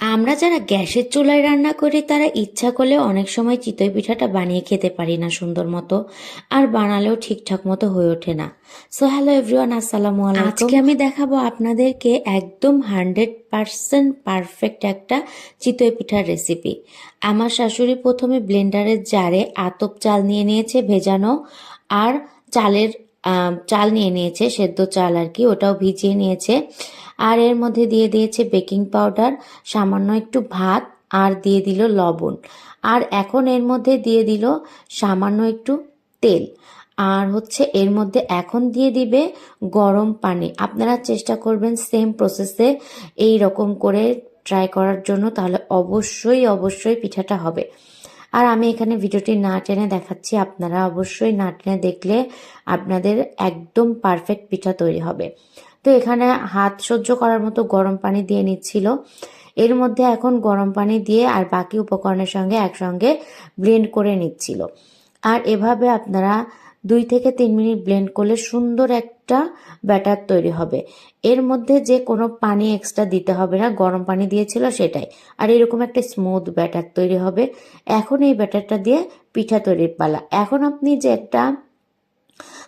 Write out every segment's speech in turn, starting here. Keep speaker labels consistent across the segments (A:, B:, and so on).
A: আমরা যারা গ্যাসের চুলায় রান্না করি, তারা ইচ্ছা করলে অনেক সময় চিতই পিঠাটা বানিয়ে খেতে পারি না সুন্দর মতো, আর বানালেও ঠিকঠাক মতো হয়ে ওঠে না। সো হ্যালো এভরিওয়ান আসসালামু আলাইকুম। আজকে আমি দেখাবো আপনাদেরকে একদম হান্ড্রেড পারসেন্ট পারফেক্ট একটা চিতই পিঠার রেসিপি। আমার শাশুড়ি প্রথমে ব্লেন্ডারের জারে আতপ চাল নিয়ে নিয়েছে ভেজানো, আর চালের চাল নিয়ে নিয়েছে, সেদ্ধ চাল আর কি, ওটাও ভিজিয়ে নিয়েছে। আর এর মধ্যে দিয়ে দিয়েছে বেকিং পাউডার, সামান্য একটু ভাত, আর দিয়ে দিল লবণ। আর এখন এর মধ্যে দিয়ে দিল সামান্য একটু তেল। আর হচ্ছে এর মধ্যে এখন দিয়ে দিবে গরম পানি। আপনারা চেষ্টা করবেন সেম প্রসেসে এই রকম করে ট্রাই করার জন্য, তাহলে অবশ্যই অবশ্যই পিঠাটা হবে। আর আমি এখানে ভিডিওটি না টেনে দেখাচ্ছি, আপনারা অবশ্যই না টেনে দেখলে আপনাদের একদম পারফেক্ট পিঠা তৈরি হবে। তো এখানে হাত সহ্য করার মতো গরম পানি দিয়ে নিচ্ছিল। এর মধ্যে এখন গরম পানি দিয়ে আর বাকি উপকরণের সঙ্গে একসঙ্গে ব্লেন্ড করে নিচ্ছিল। আর এভাবে আপনারা দুই থেকে তিন মিনিট ব্লেন্ড করলে সুন্দর একটা ব্যাটার তৈরি হবে। এর মধ্যে যে কোনো পানি এক্সট্রা দিতে হবে না, গরম পানি দিয়েছিল সেটাই। আর এরকম একটা স্মুথ ব্যাটার তৈরি হবে। এখন এই ব্যাটারটা দিয়ে পিঠা তৈরির পালা। এখন আপনি যে একটা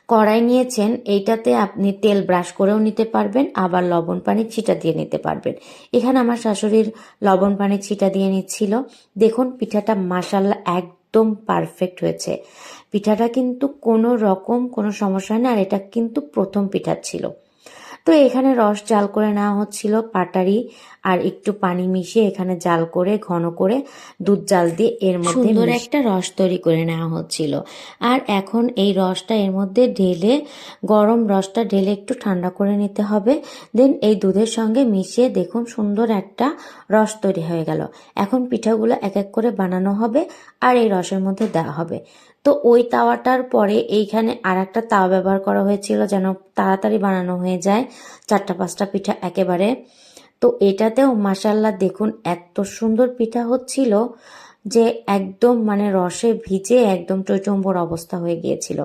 A: কড়াই নিয়েছেন, এইটাতে আপনি তেল ব্রাশ করেও নিতে পারবেন, আবার লবণ পানি ছিটা দিয়ে নিতে পারবেন। এখানে আমার শাশুড়ির লবণ পানি ছিটা দিয়ে নিচ্ছিল। দেখুন, পিঠাটা মাসাল্লা একদম পারফেক্ট হয়েছে। পিঠাটা কিন্তু কোনো রকম কোনো সমস্যা হয় না, আর এটা কিন্তু প্রথম পিঠা ছিল। তো এখানে রস জাল করে নেওয়া হচ্ছিল পাটারি আর একটু পানি মিশিয়ে এখানে জাল করে ঘন করে দুধ জাল দিয়ে এর মধ্যে সুন্দর একটা রস তৈরি করে নেওয়া হচ্ছিল। আর এখন এই রসটা এর মধ্যে ঢেলে গরম রসটা ঢেলে একটু ঠান্ডা করে নিতে হবে। দেন এই দুধের সঙ্গে মিশিয়ে দেখুন সুন্দর একটা রস তৈরি হয়ে গেল। এখন পিঠাগুলো এক এক করে বানানো হবে আর এই রসের মধ্যে দেওয়া হবে। তো ওই তাওয়াটার পরে এইখানে আর একটা তাওয়া ব্যবহার করা হয়েছিল যেন তাড়াতাড়ি বানানো হয়ে যায় চারটা পাঁচটা পিঠা একেবারে। তো এটাতেও মাসাল্লাহ দেখুন এত সুন্দর পিঠা হচ্ছিল যে একদম মানে রসে ভিজে একদম টৈটম্বর অবস্থা হয়ে গিয়েছিল।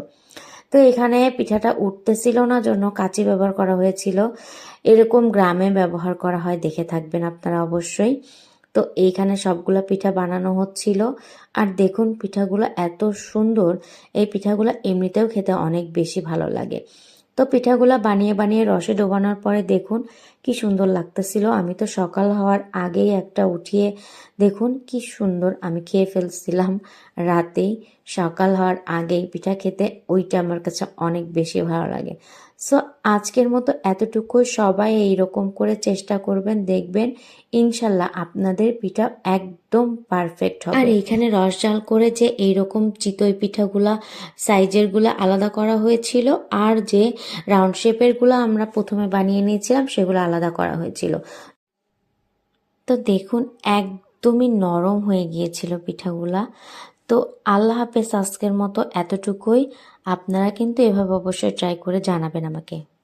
A: তো এখানে পিঠাটা উঠতেছিল না জন্য কাঁচি ব্যবহার করা হয়েছিল। এরকম গ্রামে ব্যবহার করা হয়, দেখে থাকবেন আপনারা অবশ্যই। তো এইখানে সবগুলো পিঠা বানানো হচ্ছিল। আর দেখুন পিঠাগুলো এত সুন্দর, এই পিঠাগুলো এমনিতেও খেতে অনেক বেশি ভালো লাগে। তো পিঠাগুলো বানিয়ে বানিয়ে রসে ডোবানোর পরে দেখুন কি সুন্দর লাগতেছিল। আমি তো সকাল হওয়ার আগেই একটা উঠিয়ে, দেখুন কি সুন্দর আমি খেয়ে ফেলছিলাম রাতেই। সকাল হওয়ার আগেই পিঠা খেতে ওইটা আমার কাছে অনেক বেশি ভালো লাগে। সো আজকের মতো এতটুকুই। সবাই এইরকম করে চেষ্টা করবেন, দেখবেন ইনশাল্লাহ আপনাদের পিঠা একদম পারফেক্ট হবে। আর এইখানে রস জাল করে যে এইরকম চিতই পিঠাগুলা সাইজেরগুলা আলাদা করা হয়েছিল, আর যে রাউন্ড শেপেরগুলো আমরা প্রথমে বানিয়ে নিয়েছিলাম, সেগুলো আলাদা করা হয়েছিল। তো দেখুন, একদমই নরম হয়ে গিয়েছিল পিঠাগুলা। তো আল্লাহ হাফেজ, আজকের মতো এতটুকুই। আপনারা কিন্তু এভাবে অবশ্যই ট্রাই করে জানাবেন আমাকে।